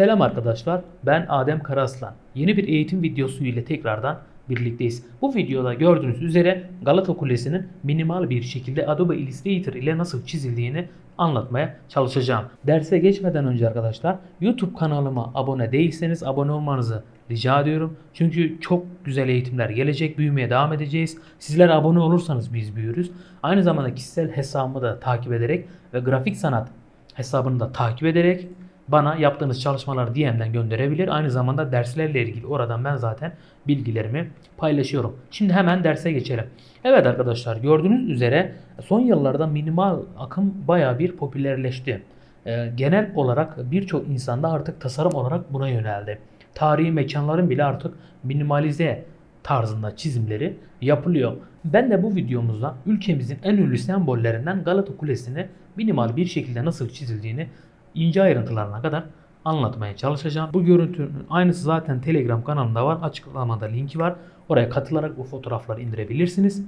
Selam arkadaşlar, ben Adem Karaslan. Yeni bir eğitim videosu ile tekrardan birlikteyiz. Bu videoda gördüğünüz üzere Galata Kulesi'nin minimal bir şekilde Adobe Illustrator ile nasıl çizildiğini anlatmaya çalışacağım. Derse geçmeden önce arkadaşlar YouTube kanalıma abone değilseniz abone olmanızı rica ediyorum. Çünkü çok güzel eğitimler gelecek, büyümeye devam edeceğiz. Sizler abone olursanız biz büyürüz. Aynı zamanda kişisel hesabımı da takip ederek ve grafik sanat hesabını da takip ederek bana yaptığınız çalışmaları DM'den gönderebilir. Aynı zamanda derslerle ilgili oradan ben zaten bilgilerimi paylaşıyorum. Şimdi hemen derse geçelim. Evet arkadaşlar gördüğünüz üzere son yıllarda minimal akım baya bir popülerleşti. Ee, genel olarak birçok insanda artık tasarım olarak buna yöneldi. Tarihi mekanların bile artık minimalize tarzında çizimleri yapılıyor. Ben de bu videomuzda ülkemizin en ünlü sembollerinden Galata Kulesi'ni minimal bir şekilde nasıl çizildiğini ince ayrıntılarına kadar anlatmaya çalışacağım. Bu görüntünün aynısı zaten Telegram kanalımda var. Açıklamada linki var. Oraya katılarak bu fotoğrafları indirebilirsiniz.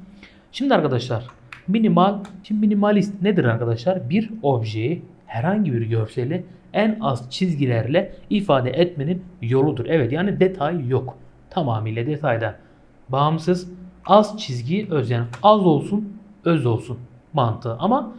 Şimdi arkadaşlar minimal, şimdi minimalist nedir arkadaşlar? Bir objeyi herhangi bir görseli en az çizgilerle ifade etmenin yoludur. Evet yani detay yok. Tamamıyla detayda bağımsız az çizgi öz yani az olsun öz olsun mantığı ama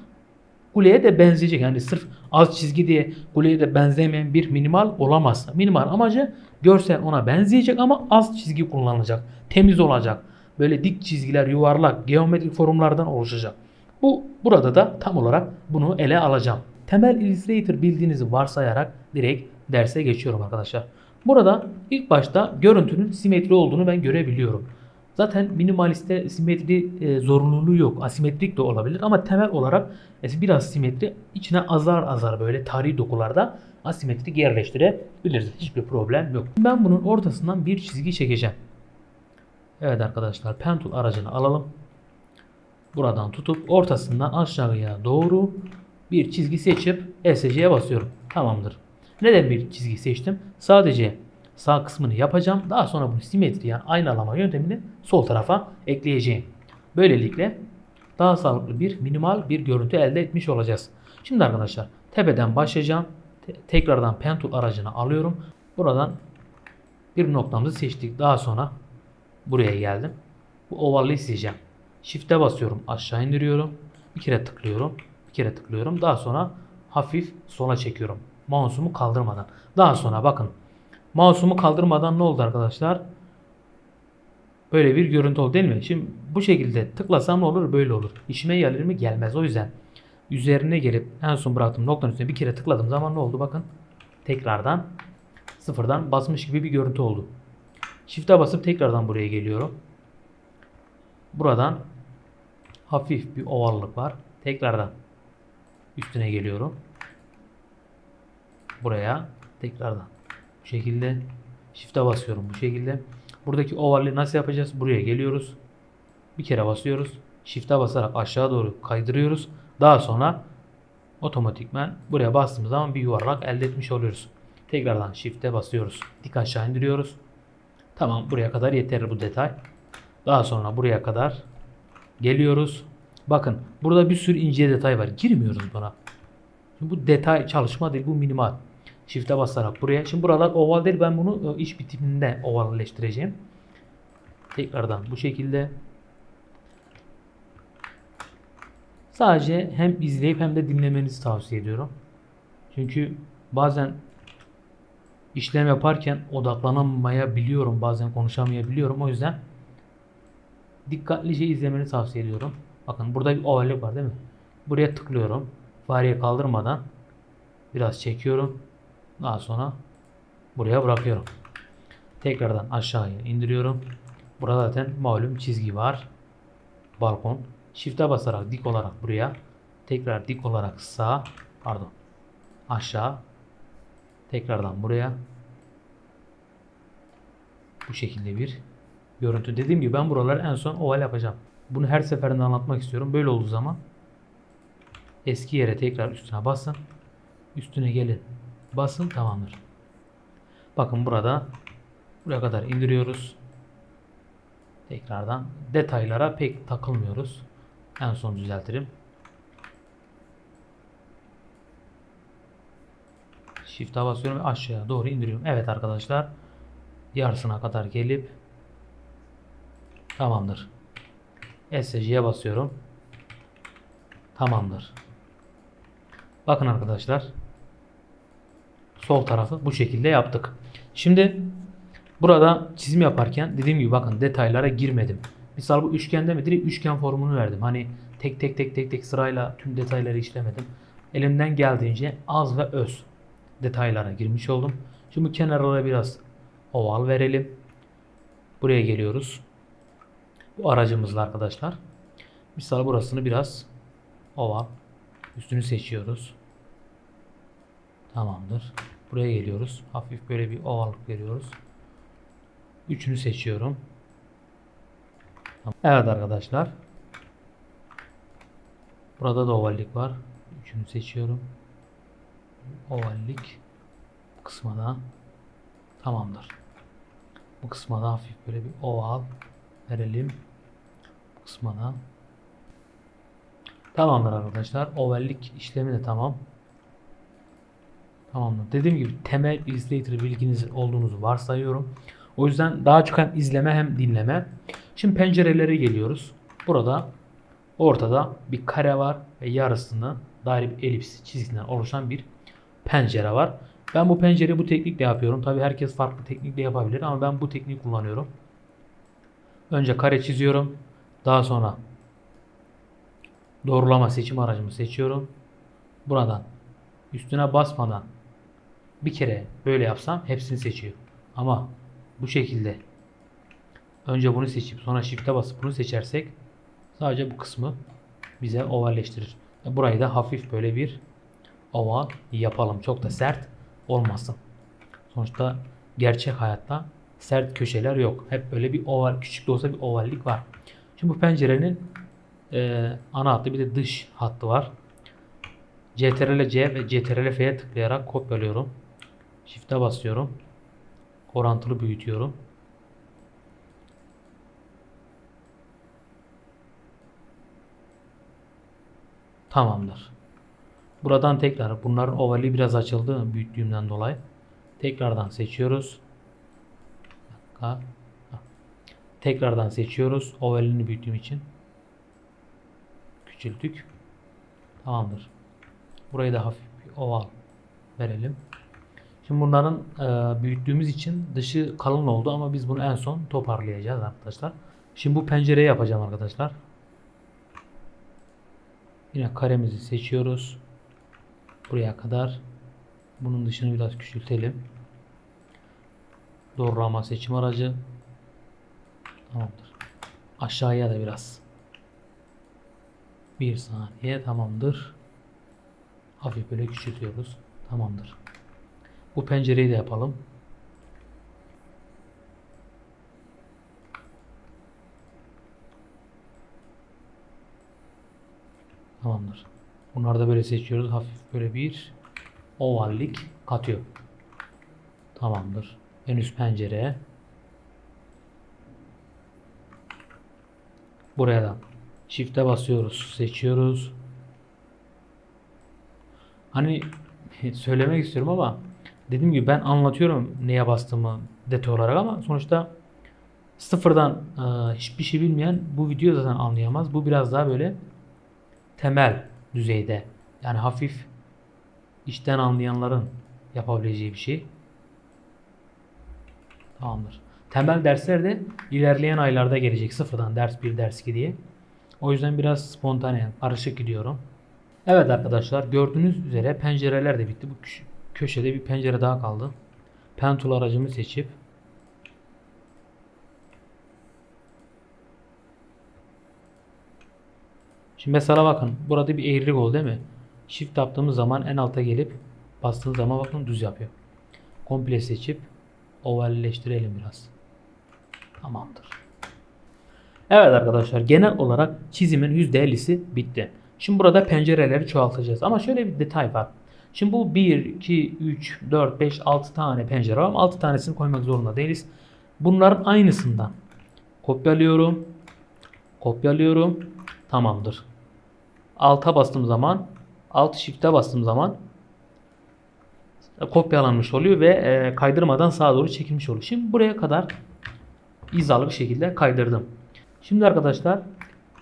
kuleye de benzeyecek. Yani sırf az çizgi diye kuleye de benzemeyen bir minimal olamaz. Minimal amacı görsel ona benzeyecek ama az çizgi kullanılacak. Temiz olacak. Böyle dik çizgiler, yuvarlak, geometrik formlardan oluşacak. Bu burada da tam olarak bunu ele alacağım. Temel Illustrator bildiğinizi varsayarak direkt derse geçiyorum arkadaşlar. Burada ilk başta görüntünün simetri olduğunu ben görebiliyorum. Zaten minimaliste simetri e, zorunluluğu yok. Asimetrik de olabilir ama temel olarak e, biraz simetri içine azar azar böyle tarihi dokularda asimetrik yerleştirebiliriz. Hiçbir problem yok. Ben bunun ortasından bir çizgi çekeceğim. Evet arkadaşlar pen tool aracını alalım. Buradan tutup ortasından aşağıya doğru bir çizgi seçip ESC'ye basıyorum. Tamamdır. Neden bir çizgi seçtim? Sadece sağ kısmını yapacağım. Daha sonra bunu simetri yani aynalama yöntemini sol tarafa ekleyeceğim. Böylelikle daha sağlıklı bir minimal bir görüntü elde etmiş olacağız. Şimdi arkadaşlar tepeden başlayacağım. Te- tekrardan pen tool aracını alıyorum. Buradan bir noktamızı seçtik. Daha sonra buraya geldim. Bu ovalı isteyeceğim. Shift'e basıyorum. Aşağı indiriyorum. Bir kere tıklıyorum. Bir kere tıklıyorum. Daha sonra hafif sola çekiyorum. Mouse'umu kaldırmadan. Daha sonra bakın. Mouse'umu kaldırmadan ne oldu arkadaşlar? Böyle bir görüntü oldu değil mi? Şimdi bu şekilde tıklasam ne olur? Böyle olur. İşime gelir mi? Gelmez. O yüzden üzerine gelip en son bıraktığım noktanın üstüne bir kere tıkladığım zaman ne oldu? Bakın tekrardan sıfırdan basmış gibi bir görüntü oldu. Shift'e basıp tekrardan buraya geliyorum. Buradan hafif bir ovallık var. Tekrardan üstüne geliyorum. Buraya tekrardan bu şekilde shift'e basıyorum bu şekilde. Buradaki ovalliği nasıl yapacağız? Buraya geliyoruz. Bir kere basıyoruz. Shift'e basarak aşağı doğru kaydırıyoruz. Daha sonra otomatikmen buraya bastığımız zaman bir yuvarlak elde etmiş oluyoruz. Tekrardan shift'e basıyoruz. Dik aşağı indiriyoruz. Tamam buraya kadar yeterli bu detay. Daha sonra buraya kadar geliyoruz. Bakın burada bir sürü ince detay var. Girmiyoruz buna. Şimdi bu detay çalışma değil bu minimal. Shift'e basarak buraya. Şimdi buralar oval değil ben bunu e, iç bitiminde ovalleştireceğim. Tekrardan bu şekilde. Sadece hem izleyip hem de dinlemenizi tavsiye ediyorum. Çünkü bazen işlem yaparken odaklanamayabiliyorum. Bazen konuşamayabiliyorum. O yüzden dikkatlice izlemeni tavsiye ediyorum. Bakın burada bir ovallik var değil mi? Buraya tıklıyorum. Fareyi kaldırmadan biraz çekiyorum. Daha sonra buraya bırakıyorum. Tekrardan aşağıya indiriyorum. Burada zaten malum çizgi var. Balkon. Shift'e basarak dik olarak buraya. Tekrar dik olarak sağ. Pardon. Aşağı. Tekrardan buraya. Bu şekilde bir görüntü. Dediğim gibi ben buraları en son oval yapacağım. Bunu her seferinde anlatmak istiyorum. Böyle olduğu zaman eski yere tekrar üstüne basın. Üstüne gelin. Basın tamamdır. Bakın burada buraya kadar indiriyoruz. Tekrardan detaylara pek takılmıyoruz. En son düzeltirim. Shift'e basıyorum ve aşağıya doğru indiriyorum. Evet arkadaşlar. Yarısına kadar gelip tamamdır. SC'ye basıyorum. Tamamdır. Bakın arkadaşlar. Sol tarafı bu şekilde yaptık. Şimdi burada çizim yaparken dediğim gibi bakın detaylara girmedim. Misal bu üçgende mi? Direkt üçgen formunu verdim. Hani tek tek tek tek tek sırayla tüm detayları işlemedim. Elimden geldiğince az ve öz detaylara girmiş oldum. Şimdi kenarlara biraz oval verelim. Buraya geliyoruz. Bu aracımızla arkadaşlar. Misal burasını biraz oval. Üstünü seçiyoruz. Tamamdır. Buraya geliyoruz. Hafif böyle bir ovallık veriyoruz. Üçünü seçiyorum. Evet arkadaşlar. Burada da ovallik var. Üçünü seçiyorum. Ovallik. Kısma da tamamdır. Bu kısma hafif böyle bir oval verelim. Bu kısma tamamdır arkadaşlar. Ovallik işlemi de tamam. Tamamdır. Dediğim gibi temel Illustrator bilginiz olduğunuzu varsayıyorum. O yüzden daha çok hem izleme hem dinleme. Şimdi pencerelere geliyoruz. Burada ortada bir kare var ve yarısını daire bir elips çizgisinden oluşan bir pencere var. Ben bu pencereyi bu teknikle yapıyorum. Tabi herkes farklı teknikle yapabilir ama ben bu tekniği kullanıyorum. Önce kare çiziyorum. Daha sonra doğrulama seçim aracımı seçiyorum. Buradan üstüne basmadan bir kere böyle yapsam hepsini seçiyor. Ama bu şekilde önce bunu seçip sonra shift'e basıp bunu seçersek sadece bu kısmı bize ovalleştirir. Burayı da hafif böyle bir oval yapalım. Çok da sert olmasın. Sonuçta gerçek hayatta sert köşeler yok. Hep böyle bir oval, küçük de olsa bir ovallik var. Şimdi bu pencerenin e, ana hattı bir de dış hattı var. CTRL C ve CTRL F'ye tıklayarak kopyalıyorum. Shift'e basıyorum. Orantılı büyütüyorum. Tamamdır. Buradan tekrar bunların ovali biraz açıldı büyüttüğümden dolayı. Tekrardan seçiyoruz. Dakika. Tekrardan seçiyoruz. Ovalini büyüttüğüm için. Küçülttük. Tamamdır. Burayı da hafif bir oval verelim. Şimdi bunların e, büyüttüğümüz için dışı kalın oldu ama biz bunu en son toparlayacağız arkadaşlar. Şimdi bu pencereyi yapacağım arkadaşlar. Yine karemizi seçiyoruz. Buraya kadar. Bunun dışını biraz küçültelim. Doğrulama seçim aracı. Tamamdır. Aşağıya da biraz. Bir saniye tamamdır. Hafif böyle küçültüyoruz. Tamamdır. Bu pencereyi de yapalım. Tamamdır. Bunları da böyle seçiyoruz. Hafif böyle bir ovallik katıyor. Tamamdır. En üst pencere. Buraya da shift'e basıyoruz. Seçiyoruz. Hani söylemek istiyorum ama dediğim gibi ben anlatıyorum neye bastığımı detay olarak ama sonuçta sıfırdan e, hiçbir şey bilmeyen bu videoyu zaten anlayamaz. Bu biraz daha böyle temel düzeyde yani hafif işten anlayanların yapabileceği bir şey. Tamamdır. Temel dersler de ilerleyen aylarda gelecek. Sıfırdan ders 1, ders 2 diye. O yüzden biraz spontane, karışık gidiyorum. Evet arkadaşlar gördüğünüz üzere pencereler de bitti. Bu köşede bir pencere daha kaldı. Pen tool aracımı seçip Şimdi mesela bakın burada bir eğrilik oldu değil mi? Shift yaptığımız zaman en alta gelip bastığımız zaman bakın düz yapıyor. Komple seçip ovalleştirelim biraz. Tamamdır. Evet arkadaşlar genel olarak çizimin %50'si bitti. Şimdi burada pencereleri çoğaltacağız. Ama şöyle bir detay var. Şimdi bu 1, 2, 3, 4, 5, 6 tane pencere var. 6 tanesini koymak zorunda değiliz. Bunların aynısından kopyalıyorum. Kopyalıyorum. Tamamdır. Alta bastığım zaman alt shift'e bastığım zaman kopyalanmış oluyor ve e, kaydırmadan sağa doğru çekilmiş oluyor. Şimdi buraya kadar hizalı bir şekilde kaydırdım. Şimdi arkadaşlar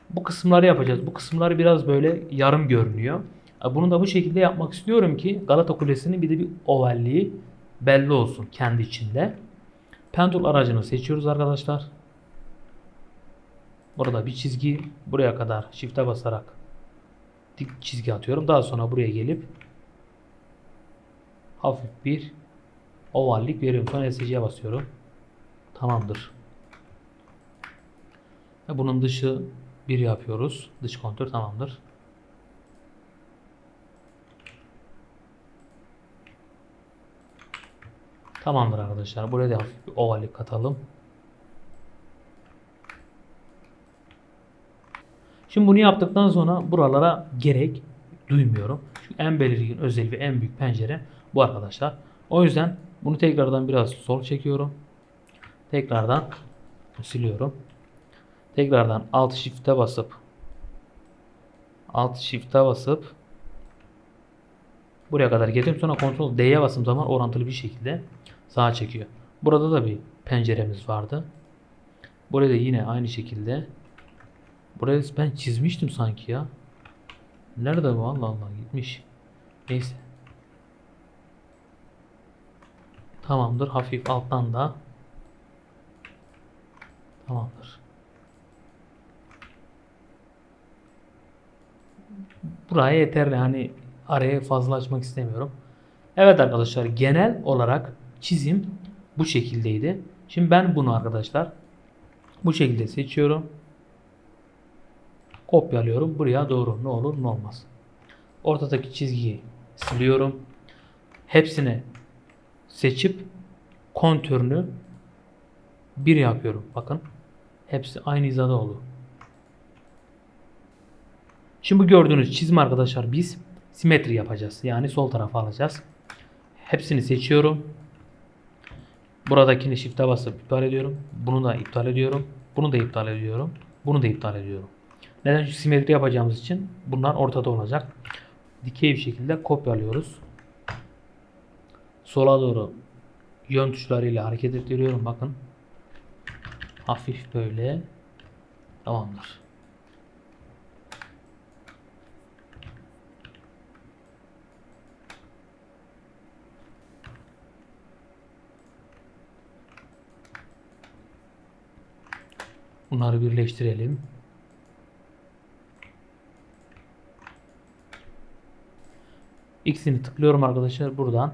bu kısımları yapacağız. Bu kısımları biraz böyle yarım görünüyor. Bunu da bu şekilde yapmak istiyorum ki Galata Kulesi'nin bir de bir ovalliği belli olsun kendi içinde. Pentul aracını seçiyoruz arkadaşlar. Burada bir çizgi buraya kadar shift'e basarak dik çizgi atıyorum. Daha sonra buraya gelip hafif bir ovallik veriyorum. Sonra SC'ye basıyorum. Tamamdır. Ve bunun dışı bir yapıyoruz. Dış kontür tamamdır. Tamamdır arkadaşlar. Buraya da hafif bir ovallik katalım. Şimdi bunu yaptıktan sonra buralara gerek duymuyorum. Çünkü en belirgin özel ve en büyük pencere bu arkadaşlar. O yüzden bunu tekrardan biraz sol çekiyorum. Tekrardan siliyorum. Tekrardan alt shift'e basıp alt shift'e basıp buraya kadar getirip sonra kontrol D'ye bastığım zaman orantılı bir şekilde sağa çekiyor. Burada da bir penceremiz vardı. Buraya da yine aynı şekilde Burayı ben çizmiştim sanki ya. Nerede bu? Allah Allah gitmiş. Neyse. Tamamdır. Hafif alttan da. Tamamdır. Buraya yeterli. Hani araya fazla açmak istemiyorum. Evet arkadaşlar genel olarak çizim bu şekildeydi. Şimdi ben bunu arkadaşlar bu şekilde seçiyorum kopyalıyorum. Buraya doğru ne olur ne olmaz. Ortadaki çizgiyi siliyorum. Hepsini seçip kontürünü bir yapıyorum. Bakın. Hepsi aynı hizada oldu. Şimdi bu gördüğünüz çizim arkadaşlar biz simetri yapacağız. Yani sol tarafa alacağız. Hepsini seçiyorum. Buradakini shift'e basıp iptal ediyorum. Bunu da iptal ediyorum. Bunu da iptal ediyorum. Bunu da iptal ediyorum. Neden? Çünkü simetri yapacağımız için bunlar ortada olacak. Dikey bir şekilde kopyalıyoruz. Sola doğru yön tuşlarıyla hareket ettiriyorum. Bakın. Hafif böyle. Tamamdır. Bunları birleştirelim. X'ini tıklıyorum arkadaşlar buradan.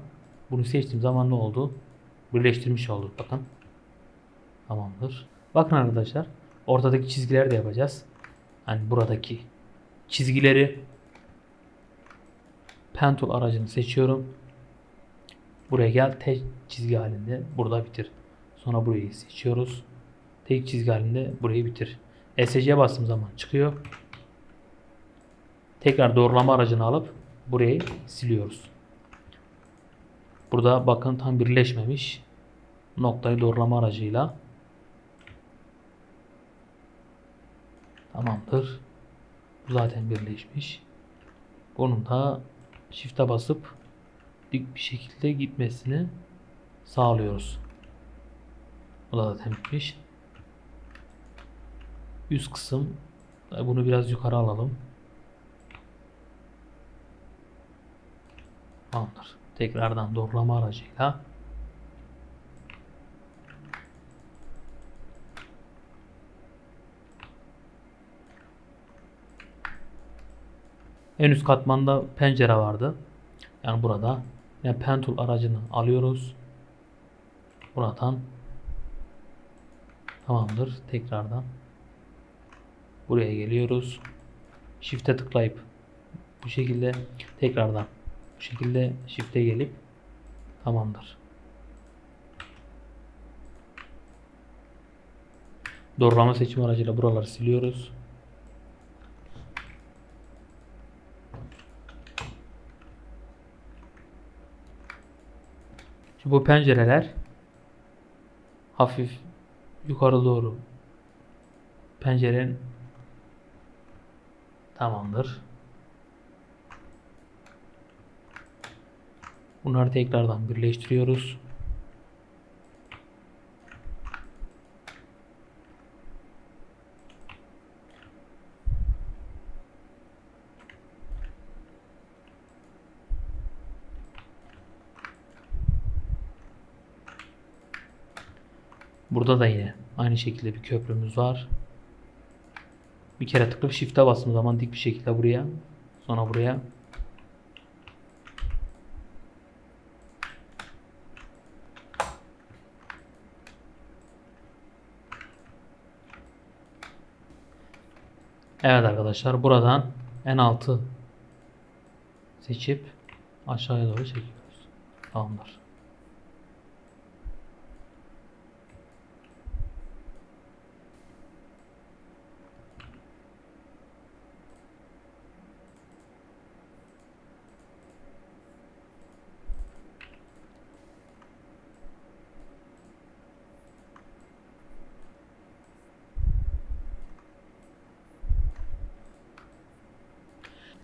Bunu seçtiğim zaman ne oldu? Birleştirmiş olduk bakın. Tamamdır. Bakın arkadaşlar ortadaki çizgileri de yapacağız. Hani buradaki çizgileri pen tool aracını seçiyorum. Buraya gel tek çizgi halinde burada bitir. Sonra burayı seçiyoruz. Tek çizgi halinde burayı bitir. SC'ye bastığım zaman çıkıyor. Tekrar doğrulama aracını alıp burayı siliyoruz. Burada bakın tam birleşmemiş. Noktayı doğrulama aracıyla tamamdır. Bu zaten birleşmiş. Bunun da shift'e basıp dik bir şekilde gitmesini sağlıyoruz. Bu da zaten bitmiş. Üst kısım bunu biraz yukarı alalım. Tamamdır. Tekrardan doğrulama aracıyla En üst katmanda pencere vardı. Yani burada yani pentul aracını alıyoruz. Buradan tamamdır. Tekrardan buraya geliyoruz. Shift'e tıklayıp bu şekilde tekrardan bu şekilde shift'e gelip tamamdır. Doğrulama seçim aracıyla buraları siliyoruz. Şimdi bu pencereler hafif yukarı doğru pencerenin tamamdır. Bunları tekrardan birleştiriyoruz. Burada da yine aynı şekilde bir köprümüz var. Bir kere tıklayıp shift'e bastığım zaman dik bir şekilde buraya. Sonra buraya. Evet arkadaşlar buradan en altı seçip aşağıya doğru çekiyoruz. Tamamdır.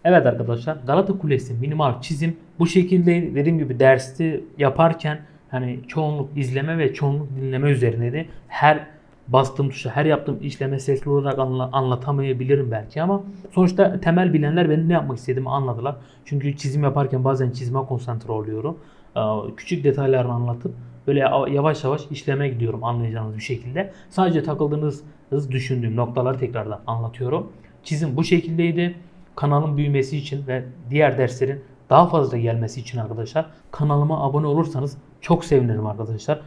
Evet arkadaşlar Galata Kulesi minimal çizim bu şekilde dediğim gibi dersi yaparken hani çoğunluk izleme ve çoğunluk dinleme üzerineydi. Her bastığım tuşa her yaptığım işleme sesli olarak anla- anlatamayabilirim belki ama sonuçta temel bilenler benim ne yapmak istediğimi anladılar. Çünkü çizim yaparken bazen çizime konsantre oluyorum. Ee, Küçük detaylarını anlatıp böyle yavaş yavaş işleme gidiyorum anlayacağınız bir şekilde. Sadece takıldığınız düşündüğüm noktaları tekrardan anlatıyorum. Çizim bu şekildeydi kanalın büyümesi için ve diğer derslerin daha fazla gelmesi için arkadaşlar kanalıma abone olursanız çok sevinirim arkadaşlar.